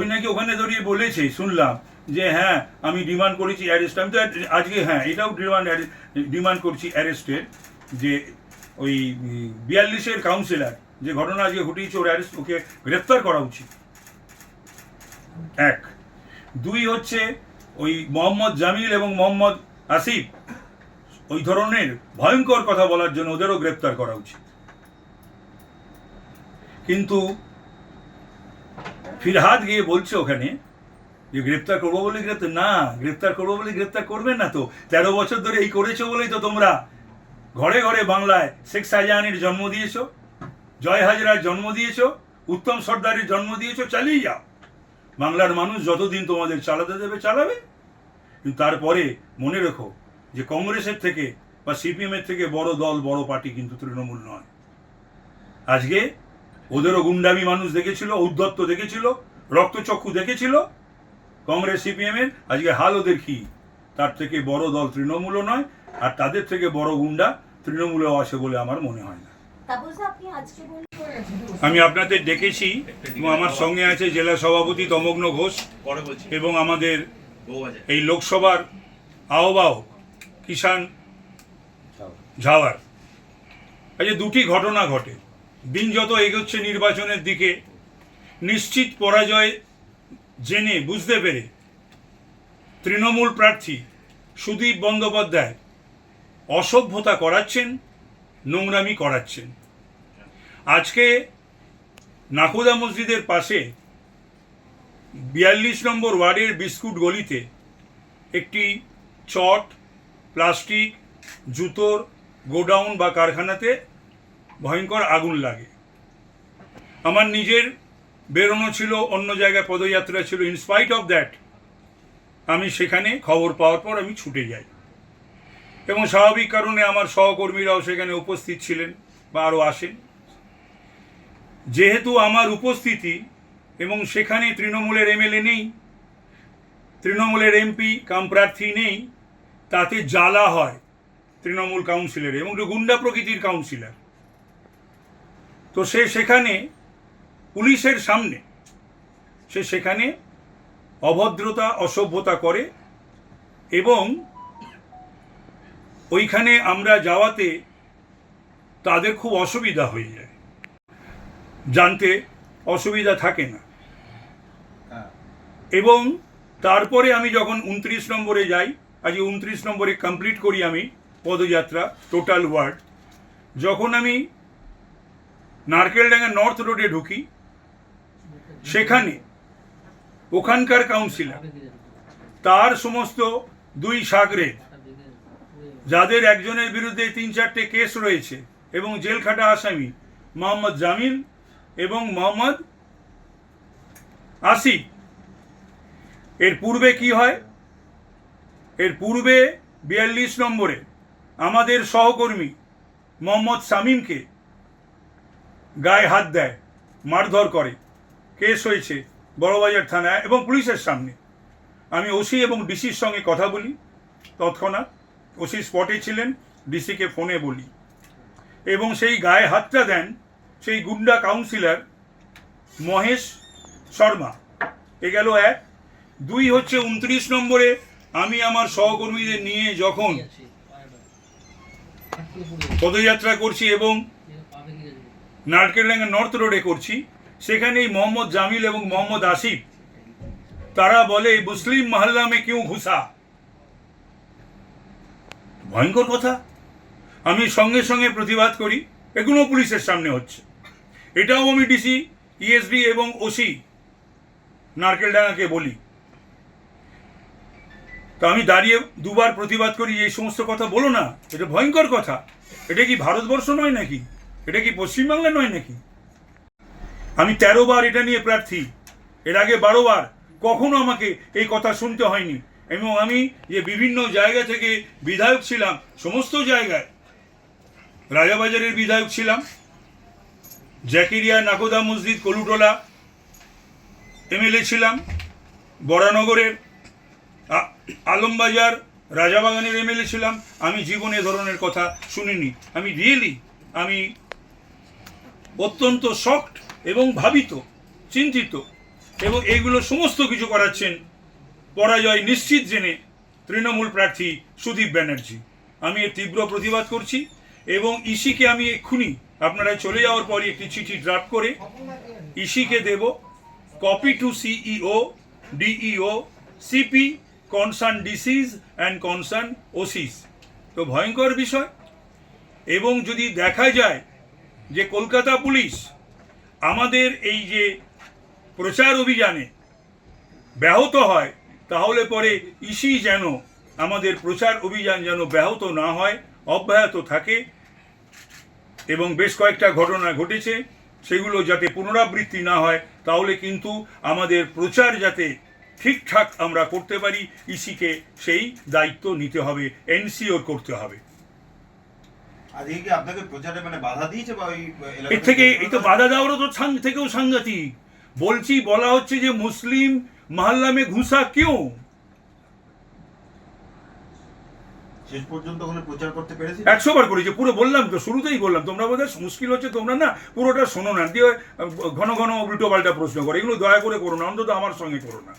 ওই নাকি ওখানে দাঁড়িয়ে শুনলাম, যে হ্যাঁ আমি ডিমান্ড করেছি অ্যারেস্ট আমি তো আজকে হ্যাঁ এটাও ডিমান্ড ডিমান্ড করছি অ্যারেস্টের যে ওই বিয়াল্লিশের কাউন্সিলর যে ঘটনা আজকে ঘটিয়েছে, ওর অ্যারেস্ট ওকে গ্রেফতার করা উচিত। এক। দুই হচ্ছে ওই মোহাম্মদ জামিল এবং মোহাম্মদ আসিফ, ওই ধরনের ভয়ঙ্কর কথা বলার জন্য ওদেরও গ্রেপ্তার করা উচিত। কিন্তু ফিরহাদ গিয়ে বলছে ওখানে যে গ্রেপ্তার করব বলে গ্রেপ্তার না, গ্রেপ্তার করব বলে গ্রেপ্তার করবেন না তো। তেরো বছর ধরে এই করেছ বলেই তো তোমরা ঘরে ঘরে বাংলায় শেখ শাহজাহানের জন্ম দিয়েছ, জয় হাজরার জন্ম দিয়েছ, উত্তম সর্দারের জন্ম দিয়েছ, চালিয়ে যাও। বাংলার মানুষ যতদিন তোমাদের চালাতে দেবে, চালাবে। কিন্তু তারপরে মনে রেখো যে কংগ্রেসের থেকে বা সিপিএমের থেকে বড় দল, বড় পার্টি কিন্তু তৃণমূল নয়। আজকে ওদেরও গুন্ডামি মানুষ দেখেছিল উদ্ধত্ত দেখেছিল রক্তচক্ষু দেখেছিল। কংগ্রেস সিপিএমের আজকে হাল ওদের কি? তার থেকে বড় দল তৃণমূলও নয় আর তাদের থেকে বড় গুন্ডা তৃণমূলেও আসে বলে আমার মনে হয় না। আমি আপনাদের ডেকেছি এবং আমার সঙ্গে আছে জেলা সভাপতি তমগ্ন ঘোষ এবং আমাদের এই লোকসভার আহ্বায়ক কিষাণ ঝাওয়ার। আজ দুটি ঘটনা ঘটে। দিন যত এগোচ্ছে নির্বাচনের দিকে, নিশ্চিত পরাজয় জেনে বুঝতে পেরে তৃণমূল প্রার্থী সুদীপ বন্দ্যোপাধ্যায় অসভ্যতা করাচ্ছেন, নোংরামি করাচ্ছেন। আজকে নাকুদা মসজিদের পাশে বিয়াল্লিশ নম্বর ওয়ার্ডের বিস্কুট গলিতে একটি চট, প্লাস্টিক, জুতোর গোডাউন বা কারখানাতে ভয়ঙ্কর আগুন লাগে। আমার নিজের বেরোনো ছিল, অন্য জায়গায় পদযাত্রা ছিল। ইনস্পাইট অফ দ্যাট আমি সেখানে খবর পাওয়ার পর আমি ছুটে যাই। এবং স্বাভাবিক কারণে আমার সহকর্মীরাও সেখানে উপস্থিত ছিলেন বা আরও আসেন। যেহেতু আমার উপস্থিতি এবং সেখানে তৃণমূলের এমএলএ নেই, তৃণমূলের এমপি কাম প্রার্থী নেই, তাতে জ্বালা হয় তৃণমূল কাউন্সিলের এবং গুন্ডা প্রকৃতির কাউন্সিলর। তো সে সেখানে পুলিশের সামনে, সে সেখানে অভদ্রতা, অসভ্যতা করে এবং ওইখানে আমরা যাওয়াতে তাদের খুব অসুবিধা হয়ে যায়। জানতে অসুবিধা থাকে না। এবং তারপরে আমি যখন উনত্রিশ নম্বরে যাই, আজকে উনত্রিশ নম্বরে কমপ্লিট করি আমি পদযাত্রা, টোটাল ওয়ার্ড, যখন আমি নারকেলডাঙ্গা নর্থ রোডে ঢুকি। সেখানে ওখানকার কাউন্সিলর তার সমস্ত দুই সাগরে যাদের একজনের বিরুদ্ধে তিন চারটে কেস রয়েছে এবং জেলখাটা আসামি মোহাম্মদ জামিল এবং মোহাম্মদ আসিফ। এর পূর্বে কি হয়? এর পূর্বে বিয়াল্লিশ নম্বরে আমাদের সহকর্মী মোহাম্মদ শামীমকে গায়ে হাত দেয়, মারধর করে। কেস হয়েছে বড়বাজার থানায় এবং পুলিশের সামনে। আমি ওসি এবং ডিসির সঙ্গে কথা বলি, তৎক্ষণাৎ ওসি স্পটে ছিলেন, ডিসিকে ফোনে বলি। এবং সেই গায়ে হাতটা দেন সেই গুন্ডা কাউন্সিলর মহেশ শর্মা। এ গেল এক। দুই হচ্ছে উনত্রিশ নম্বরে আমি আমার সহকর্মীদের নিয়ে যখন পদযাত্রা করছি এবং নারকেলডাঙ্গা নর্থ রোডে করছি। সেখানেই মোহাম্মদ জামিল এবং মোহাম্মদ আসিফ, তারা বলে, মুসলিম মহল্লা মে কেউ ঘুষা? ভয়ঙ্কর কথা। আমি সঙ্গে সঙ্গে প্রতিবাদ করি। এগুলো পুলিশের সামনে হচ্ছে। এটাও আমি ডিসি, ইএসবি এবং ওসি নারকেলডাঙ্গাকে বলি। তো আমি দাঁড়িয়ে দুবার প্রতিবাদ করি, এই সমস্ত কথা বলো না। এটা ভয়ঙ্কর কথা। এটা কি ভারতবর্ষ নয় নাকি? এটা কি পশ্চিমবাংলা নয় নাকি? আমি তেরো বার এটা নিয়ে প্রার্থী। এর আগে বারো বার। কখনো আমাকে এই কথা শুনতে হয়নি। এবং আমি যে বিভিন্ন জায়গা থেকে বিধায়ক ছিলাম, সমস্ত জায়গায় রাজাবাজারের বিধায়ক ছিলাম জ্যাকিরিয়া নাকোদা মসজিদ, কলুটোলা এমএলএ ছিলাম, বরানগরের আলমবাজার, রাজাবাগানের এমএলএ ছিলাম। আমি জীবনে ধরনের কথা শুনিনি। আমি রিয়েলি আমি অত্যন্ত শক্ট এবং ভাবিত, চিন্তিত এবং এইগুলো সমস্ত কিছু করাচ্ছেন পরাজয় নিশ্চিত জেনে তৃণমূল প্রার্থী সুদীপ ব্যানার্জি। আমি এর তীব্র প্রতিবাদ করছি এবং ইসিকে আমি এক্ষুনি আপনারা চলে যাওয়ার পরই একটি চিঠি ড্রাফট করে ইসিকে দেব। Copy to CEO, DEO, CP, concern DCs and concern OCs. তো ভয়ঙ্কর বিষয়। এবং যদি দেখা যায় যে কলকাতা পুলিশ আমাদের এই যে প্রচার অভিযানে ব্যাহত হয়, তাহলে পরে ইসি যেন আমাদের প্রচার অভিযান যেন ব্যাহত না হয়, অব্যাহত থাকে এবং বেশ কয়েকটা ঘটনা ঘটেছে, সেগুলো যাতে পুনরাবৃত্তি না হয়, তাহলে কিন্তু আমাদের প্রচার যাতে ঠিকঠাক আমরা করতে পারি, ইসিকে সেই দায়িত্ব নিতে হবে, এনসিওর করতে হবে। আজকে কি আপনাকে প্রচারে মানে বাধা দিয়েছে বা ওই এলাকা এর থেকে এই তো বাধা দেওয়ারও তো থেকেও সাংঘাতিক। বলছি বলা হচ্ছে যে মুসলিম মহল্লা মে ঘুষা কেউ? শেষ পর্যন্ত ওখানে প্রচার করতে পেরেছি? একশো বার করেছে পুরো বললাম তো শুরুতেই বললাম তোমরা বোধহয় মুশকিল হচ্ছে তোমরা না পুরোটা শোনো না দিয়ে ঘন ঘন উল্টো পাল্টা প্রশ্ন করো এগুলো দয়া করে করো না অন্তত আমার সঙ্গে করো না।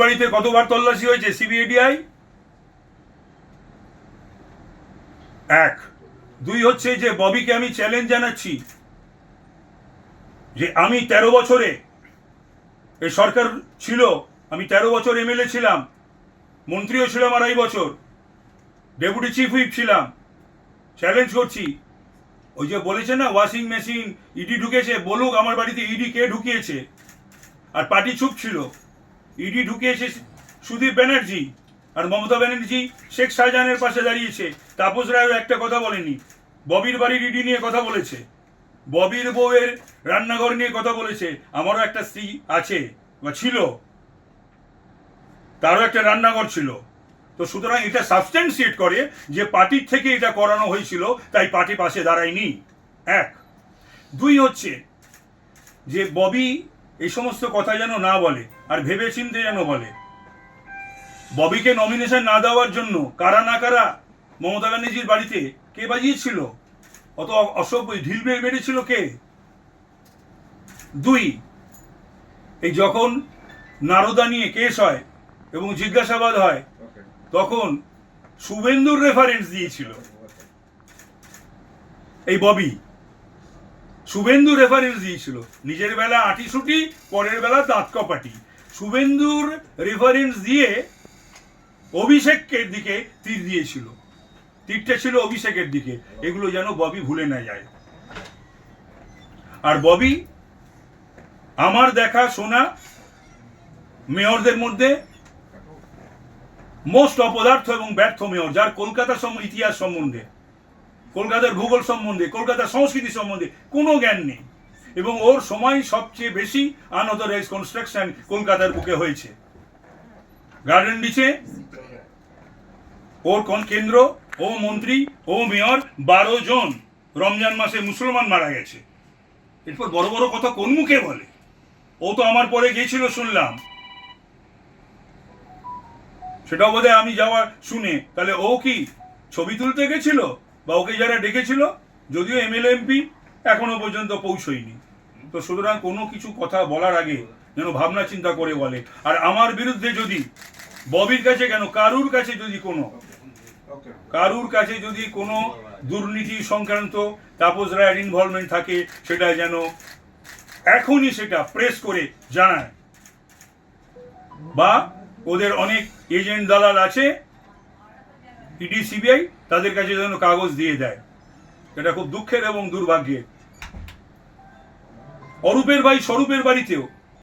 বাড়িতে কতবার তল্লাশি হয়েছে সিবিআইডিআই এক। দুই হচ্ছে যে ববিকে আমি চ্যালেঞ্জ জানাচ্ছি যে আমি তেরো বছরে এই সরকার ছিল, আমি তেরো বছর এমএলএ ছিলাম, মন্ত্রীও ছিলাম আড়াই বছর ডেপুটি চিফ হুইপ ছিলাম চ্যালেঞ্জ করছি। ওই যে বলেছে না ওয়াশিং মেশিন ইডি ঢুকেছে, বলুক আমার বাড়িতে ইডি কে ঢুকিয়েছে। আর পার্টি চুপ ছিল। ইডি ঢুকিয়েছে সুদীপ ব্যানার্জি, আর মমতা ব্যানার্জি শেখ শাহজাহানের পাশে দাঁড়িয়েছে। তাপস রায়ও একটা কথা বলেনি। ববির বাড়ির ইডি নিয়ে কথা বলেছে। ববির বউয়ের রান্নাঘর নিয়ে কথা বলেছে। আমারও একটা স্ত্রী আছে, বা ছিল। তারও একটা রান্নাঘর ছিল। তো সুতরাং এটা সাবস্টেন্সিয়েট করে যে পার্টির থেকে এটা করানো হয়েছিল, তাই পার্টি পাশে দাঁড়ায়নি। এক। দুই হচ্ছে যে ববি এই সমস্ত কথা যেন না বলে, আর ভেবে চিনতে যেন বলে। ববিকে নমিনেশন না দেওয়ার জন্য কারা না কারা মমতা ব্যানার্জির বাড়িতে কে বাজিয়েছিল? অত অসভ্য ঢিল মেরে মেরেছিল কে? দুই এই যখন নারদা নিয়ে কেস হয় এবং জিজ্ঞাসাবাদ হয় তখন শুভেন্দুর রেফারেন্স দিয়েছিল। এই ববি শুভেন্দু রেফারেন্স দিয়েছিল। নিজের বেলা আটিসুটি পরের বেলা দাঁত কপাটি। শুভেন্দুর রেফারেন্স দিয়ে অভিষেককে দিকে তীর দিয়েছিল। তীরটা ছিল অভিষেকের দিকে। এগুলো যেন ববি ভুলে না যায়। আর ববি, আমার দেখা শোনা মেয়রদের মধ্যে মোস্ট অপদার্থ এবং ব্যর্থ মেয়র, যার কলকাতা ইতিহাস সম্বন্ধে, কলকাতার ভূগোল সম্বন্ধে, কলকাতার সংস্কৃতি সম্বন্ধে কোনো জ্ঞান নেই। এবং ওর সময় সবচেয়ে বেশি আনঅথরাইজ কনস্ট্রাকশন কলকাতার বুকে হয়েছে। গার্ডেন ডিচে ওর কোন কেন্দ্র? ও মন্ত্রী, ও মেয়র, বারো জন রমজান মাসে মুসলমান মারা গেছে। এরপর বড় বড় কথা কোন মুখে বলে? ও তো আমার পরে গিয়েছিল, শুনলাম। সেটাও বোধহয় আমি যাওয়া শুনে, তাহলে ও কি ছবি তুলতে গেছিল? বা ওকে যারা ডেকেছিল? যদিও এমএলএ এমপি এখনও পর্যন্ত পৌঁছয়নি। তো সুতরাং কোনো কিছু কথা বলার আগে যেন ভাবনা চিন্তা করে বলে। আর আমার বিরুদ্ধে যদি ববির কাছে কেন, কারুর কাছে যদি কোনো কারুর কাছে যদি কোনো দুর্নীতি সংক্রান্ত তাপস রায়ের ইনভলভমেন্ট থাকে, সেটা যেন এখনই সেটা প্রেস করে জানায়। বা ওদের অনেক এজেন্ট দালাল আছে ইডি সিবিআই তাদের কাছে যেন কাগজ দিয়ে দেয়। এটা খুব দুঃখের এবং দুর্ভাগ্যের। অরূপের ভাই স্বরূপের বাড়িতেও